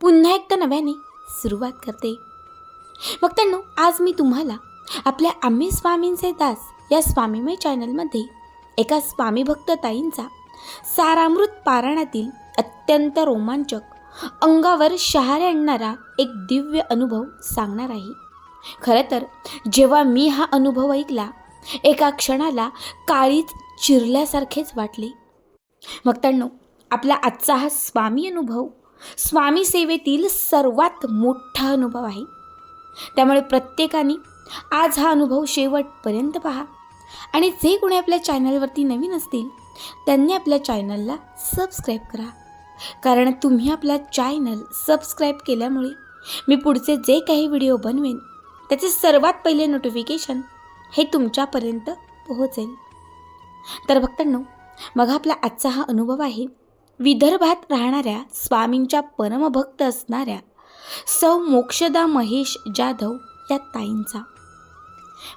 पुन्हा एकदा नव्याने सुरुवात करते. मग त्यांनो आज मी तुम्हाला आपल्या आम्ही स्वामींचे दास या स्वामीमय चॅनलमध्ये एका स्वामी भक्त ताईंचा सारामृत पारायणातील अत्यंत रोमांचक अंगावर शहारे आणणारा एक दिव्य अनुभव सांगणार आहे. खरं तर जेव्हा मी हा अनुभव ऐकला एका क्षणाला काळीच चिरल्यासारखेच वाटले. मग त्यांनो आपला आजचा हा स्वामी अनुभव स्वामी सेवेतील सर्वात मोठा अनुभव आहे. त्यामुळे प्रत्येकाने आज हा अनुभव शेवटपर्यंत पहा. आणि जे कोणी आपल्या चॅनलवरती नवीन असतील त्यांनी आपल्या चॅनलला सबस्क्राईब करा. कारण तुम्ही आपला चॅनल सबस्क्राईब केल्यामुळे मी पुढचे जे काही व्हिडिओ बनवेन त्याचे सर्वात पहिले नोटिफिकेशन हे तुमच्यापर्यंत पोहोचेल. तर भक्तांनो मग आपला आजचा हा अनुभव आहे. विदर्भात राहणाऱ्या स्वामींच्या परमभक्त असणाऱ्या सौ मोक्षदा महेश जाधव या ताईंचा.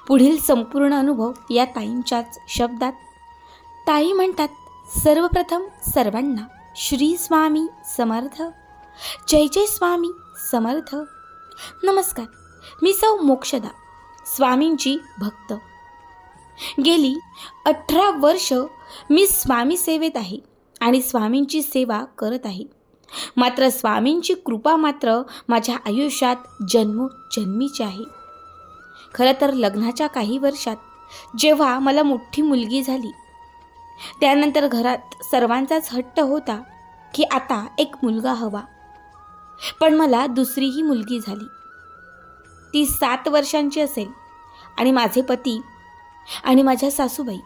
पुढील संपूर्ण अनुभव या ताईंच्याच शब्दात. ताई म्हणतात सर्वप्रथम सर्वांना श्री स्वामी समर्थ जय जय स्वामी समर्थ. नमस्कार मी सौ मोक्षदा स्वामींची भक्त. गेली अठरा वर्ष मी स्वामी सेवेत आहे. आणि स्वामींची सेवा करत आहे. मात्र स्वामींची कृपा मात्र माझ्या आयुष्यात जन्मोजन्मीची आहे. खरं तर लग्नाच्या काही वर्षात जेव्हा मला मोठी मुलगी झाली त्यानंतर घरात सर्वांचाच हट्ट होता की आता एक मुलगा हवा. पण मला दुसरीही मुलगी झाली. ती सात वर्षांची असेल आणि माझे पती आणि माझ्या सासूबाई.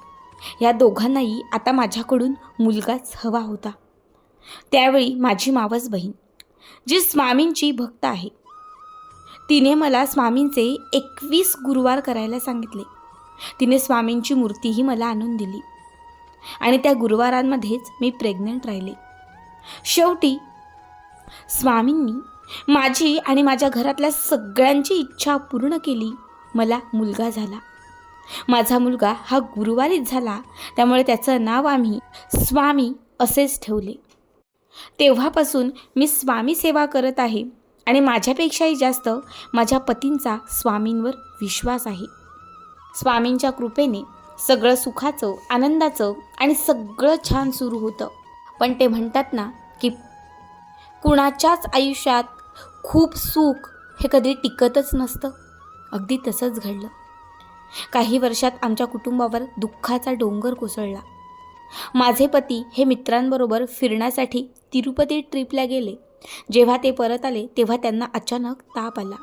या दोघांनाही आता माझ्याकडून मुलगाच हवा होता. त्यावेळी माझी मावस बहीण जी स्वामींची भक्त आहे तिने मला स्वामींचे एकवीस गुरुवार करायला सांगितले. तिने स्वामींची मूर्तीही मला आणून दिली आणि त्या गुरुवारांमध्येच मी प्रेग्नंट राहिले. शेवटी स्वामींनी माझी आणि माझ्या घरातल्या सगळ्यांची इच्छा पूर्ण केली. मला मुलगा झाला. माझा मुलगा हा गुरुवारीच झाला त्यामुळे त्याचं नाव आम्ही स्वामी असेच ठेवले. तेव्हापासून मी स्वामी सेवा करत आहे आणि माझ्यापेक्षाही जास्त माझ्या पतींचा स्वामींवर विश्वास आहे. स्वामींच्या कृपेने सगळं सुखाचं आनंदाचं आणि सगळं छान सुरू होतं. पण ते म्हणतात ना की कुणाच्याच आयुष्यात खूप सुख हे कधी टिकतच नसतं. अगदी तसंच घडलं. काही वर्षात आमच्या कुटुंबावर दुःखाचा डोंगर कोसळला. माझे पती हे मित्रांबरोबर फिरण्यासाठी तिरुपती ट्रिपला गेले. जेव्हा ते परत आले तेव्हा त्यांना अचानक ताप आला.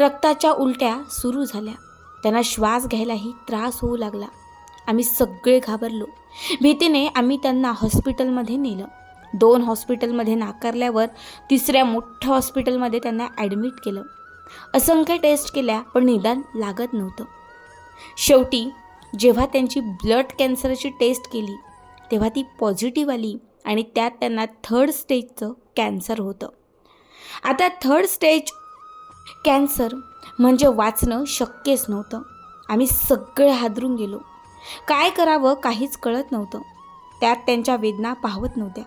रक्ताच्या उलट्या सुरू झाल्या. त्यांना श्वास घ्यायलाही त्रास होऊ लागला. आम्ही सगळे घाबरलो. भीतीने आम्ही त्यांना हॉस्पिटलमध्ये नेलं. दोन हॉस्पिटलमध्ये नाकारल्यावर तिसऱ्या मोठ्या हॉस्पिटलमध्ये त्यांना ॲडमिट केलं. असंख्य टेस्ट केल्या पण निदान लागत नव्हतं. शेवटी जेव्हा त्यांची ब्लड कॅन्सरची टेस्ट केली तेव्हा ती पॉझिटिव्ह आली आणि त्यात त्यांना थर्ड स्टेजचं कॅन्सर होतं. आता थर्ड स्टेज कॅन्सर म्हणजे वाचणं शक्यच नव्हतं. आम्ही सगळे हादरून गेलो. काय करावं काहीच कळत नव्हतं. त्यात त्यांच्या वेदना पाहवत नव्हत्या.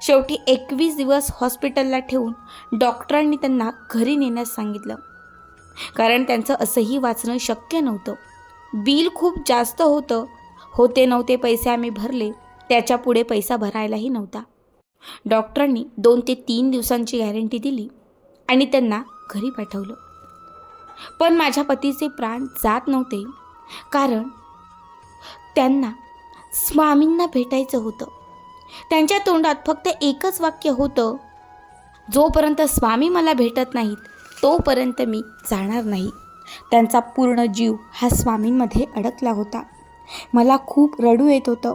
शेवटी एकवीस दिवस हॉस्पिटलला ठेवून डॉक्टरांनी त्यांना घरी नेण्यास सांगितलं. कारण त्यांचं असंही वाचणं शक्य नव्हतं. बिल खूप जास्त होतं. होते नव्हते पैसे आम्ही भरले. त्याच्या पुढे पैसा भरायलाही नव्हता. डॉक्टरांनी दोन ते तीन दिवसांची गॅरंटी दिली आणि त्यांना घरी पाठवलं. पण माझ्या पतीचे प्राण जात नव्हते. कारण त्यांना स्वामींना भेटायचं होतं. त्यांच्या तोंडात फक्त एकच वाक्य होतं जोपर्यंत स्वामी मला भेटत नाहीत तोपर्यंत मी जाणार नाही. त्यांचा पूर्ण जीव हा स्वामींमध्ये अडकला होता. मला खूप रडू येत होतं.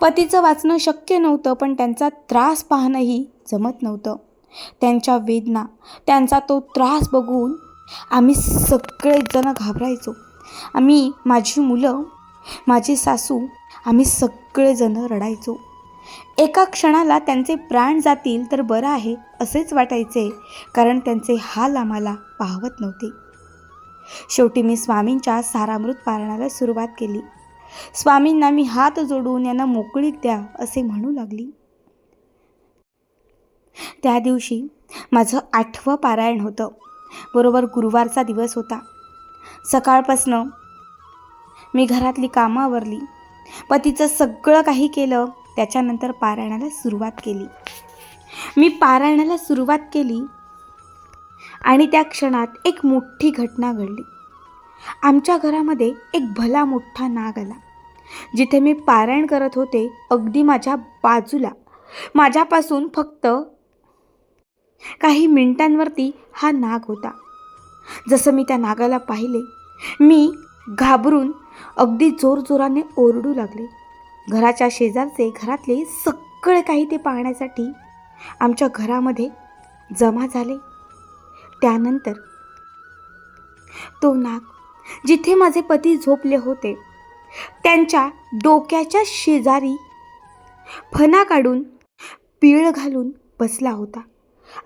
पतीचं वाचणं शक्य नव्हतं पण त्यांचा त्रास पाहणंही जमत नव्हतं. त्यांच्या वेदना त्यांचा तो त्रास बघून आम्ही सगळेजण घाबरायचो. आम्ही माझी मुलं माझी सासू आम्ही सगळेजण रडायचो. एका क्षणाला त्यांचे प्राण जातील तर बरं आहे असेच वाटायचे कारण त्यांचे हाल आम्हाला पाहवत नव्हते. शेवटी मी स्वामींच्या सारामृत पारणाला सुरुवात केली. स्वामींना मी हात जोडून यांना मोकळीक द्या असे म्हणू लागली. त्या दिवशी माझं आठवं पारायण होतं. बरोबर गुरुवारचा दिवस होता. सकाळपासनं मी घरातली कामं आवरली. पतीचं सगळं काही केलं. त्याच्यानंतर पारायणाला सुरुवात केली. मी पारायणाला सुरुवात केली आणि त्या क्षणात एक मोठी घटना घडली. आमच्या घरामध्ये एक भला मोठा नाग आला. जिथे मी पारायण करत होते अगदी माझ्या बाजूला. माझ्यापासून फक्त काही मिनिटांवरती हा नाग होता. जसं मी त्या नागाला पाहिले मी घाबरून अगदी जोरजोराने ओरडू लागले. घराच्या शेजारचे घरातले सगळे काही ते पाहण्यासाठी आमच्या घरामध्ये जमा झाले. त्यानंतर तो नाग जिथे माझे पती झोपले होते त्यांच्या डोक्याच्या शेजारी फणा काढून पीळ घालून बसला होता.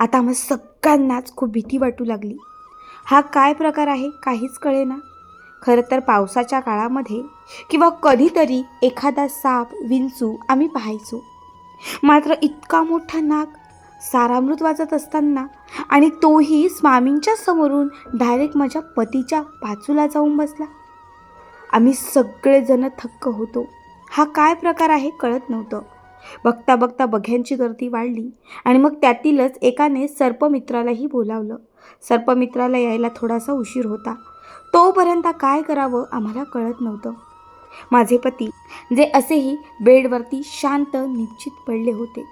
आता मग सगळ्यांनाच खूप भीती वाटू लागली. हा काय प्रकार आहे काहीच कळेना. खरं तर पावसाच्या काळामध्ये किंवा कधीतरी एखादा साप विंचू आम्ही पाहायचो. मात्र इतका मोठा नाग सारामृत वाजत असताना आणि तोही स्वामींच्या समोरून डायरेक्ट माझ्या पतीच्या बाजूला जाऊन बसला. आम्ही सगळेजण थक्क होतो. हा काय प्रकार आहे कळत नव्हतं. बघता बघता बघ्यांची गर्दी वाढली आणि मग त्यातीलच एकाने सर्पमित्रालाही बोलावलं. सर्पमित्राला यायला थोडासा उशीर होता. तोपर्यंत काय करावं आम्हाला कळत नव्हतं. माझे पती जे असेही बेडवरती शांत निश्चित पडले होते.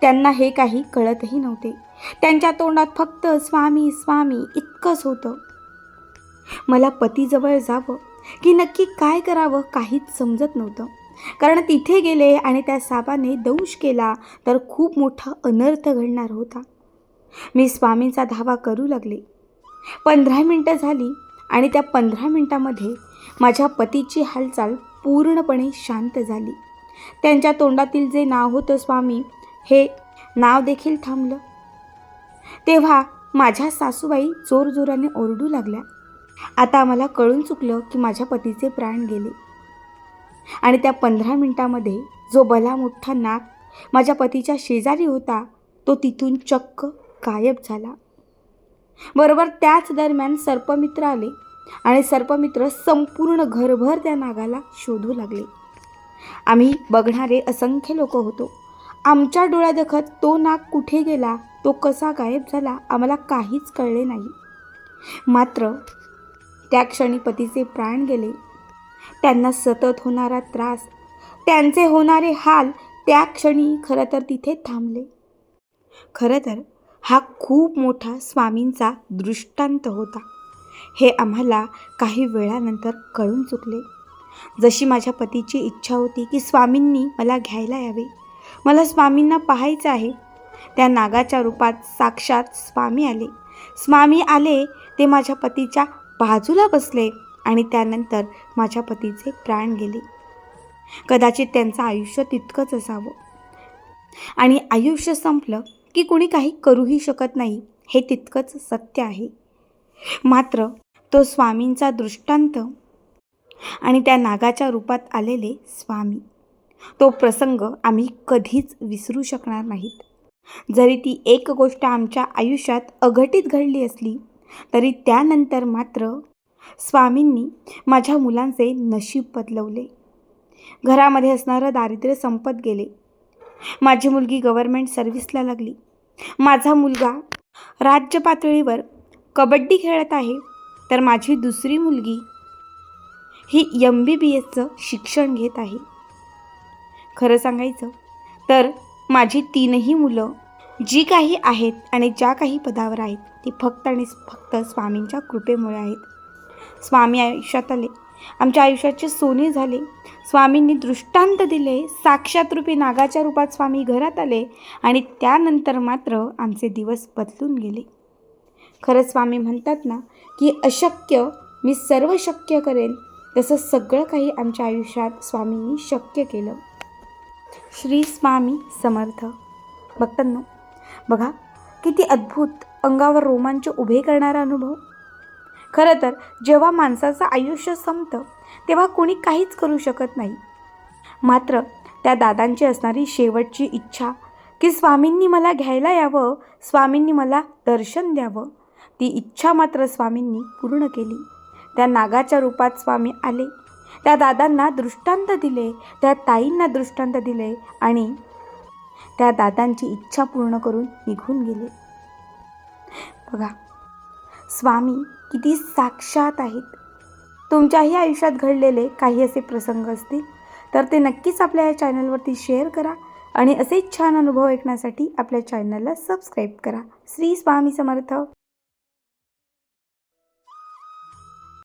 त्यांना हे काही कळतही नव्हते. त्यांच्या तोंडात फक्त स्वामी स्वामी इतकंच होतं. मला पतीजवळ जावं की नक्की काय करावं काहीच समजत नव्हतं. कारण तिथे गेले आणि त्या सापाने दंश केला तर खूप मोठा अनर्थ घडणार होता. मी स्वामींचा धावा करू लागले. पंधरा मिनटं झाली आणि त्या पंधरा मिनटामध्ये माझ्या पतीची हालचाल पूर्णपणे शांत झाली. त्यांच्या तोंडातील जे नाव होतं स्वामी हे नाव देखील थांबलं. तेव्हा माझ्या सासूबाई जोरजोराने ओरडू लागल्या. आता मला कळून चुकलं की माझ्या पतीचे प्राण गेले. आणि त्या पंधरा मिनटामध्ये जो भला मोठा नाक माझ्या पतीच्या शेजारी होता तो तिथून चक्क गायब झाला. बरोबर त्याच दरम्यान सर्पमित्र आले आणि सर्पमित्र संपूर्ण घरभर त्या नागाला शोधू लागले. आम्ही बघणारे असंख्य लोक होतो. आमच्या डोळ्यादेखत तो नाग कुठे गेला तो कसा गायब झाला आम्हाला काहीच कळले नाही. मात्र त्या क्षणी पतीचे प्राण गेले. त्यांना सतत होणारा त्रास त्यांचे होणारे हाल त्या क्षणी खरं तर तिथे थांबले. खरं तर हा खूप मोठा स्वामींचा दृष्टांत होता. हे आम्हाला काही वेळानंतर कळून चुकले. जशी माझ्या पतीची इच्छा होती की स्वामींनी मला घ्यायला यावे मला स्वामींना पाहायचं आहे. त्या नागाच्या रूपात साक्षात स्वामी आले. स्वामी आले ते माझ्या पतीच्या बाजूला बसले आणि त्यानंतर माझ्या पतीचे प्राण गेले. कदाचित त्यांचं आयुष्य तितकंच असावं. आणि आयुष्य संपलं की कुणी काही करूही शकत नाही हे तितकंच सत्य आहे. मात्र तो स्वामींचा दृष्टांत आणि त्या नागाच्या रूपात आलेले स्वामी तो प्रसंग आम्ही कधीच विसरू शकणार नाहीत. जरी ती एक गोष्ट आमच्या आयुष्यात अघटित घडली असली तरी त्यानंतर मात्र स्वामींनी माझ्या मुलांचे नशीब बदलवले. घरामध्ये असणारं दारिद्र्य संपत गेले. माझी मुलगी गव्हर्मेंट सर्व्हिसला लागली. माझा मुलगा राज्य पातळीवर कबड्डी खेळत आहे तर माझी दुसरी मुलगी ही एम बी बी एसचं शिक्षण घेत आहे. खरं सांगायचं तर माझी तीनही मुलं जी काही आहेत आणि ज्या काही पदावर आहेत ती फक्त आणि फक्त स्वामींच्या कृपेमुळे आहेत. स्वामी आयुष्यात आले. आमच्या आयुष्याचे सोने झाले. स्वामींनी दृष्टांत दिले साक्षात रूपी नागाच्या रूपात स्वामी घरात आले आणि त्यानंतर मात्र आमचे दिवस बदलून गेले. खरंच स्वामी म्हणतात ना की अशक्य मी सर्व शक्य करेन तसं सगळं काही आमच्या आयुष्यात स्वामींनी शक्य केलं. श्री स्वामी समर्थ. भक्तांनो बघा किती अद्भुत अंगावर रोमांच उभे करणारा अनुभव. खरं तर जेव्हा माणसाचं आयुष्य संपतं तेव्हा कोणी काहीच करू शकत नाही. मात्र त्या दादांची असणारी शेवटची इच्छा की स्वामींनी मला घ्यायला यावं स्वामींनी मला दर्शन द्यावं ती इच्छा मात्र स्वामींनी पूर्ण केली. त्या नागाच्या रूपात स्वामी आले. त्या दादांना दृष्टांत दिले त्या ताईंना दृष्टांत दिले आणि त्या दादांची इच्छा पूर्ण करून निघून गेले. बघा स्वामी किती साक्षात आहेत. तुमच्याही आयुष्यात घडलेले काही असे प्रसंग असतील तर ते नक्कीच आपल्या या चॅनलवरती शेअर करा आणि असेच छान अनुभव ऐकण्यासाठी आपल्या चॅनलला सबस्क्राईब करा. श्री स्वामी समर्थ.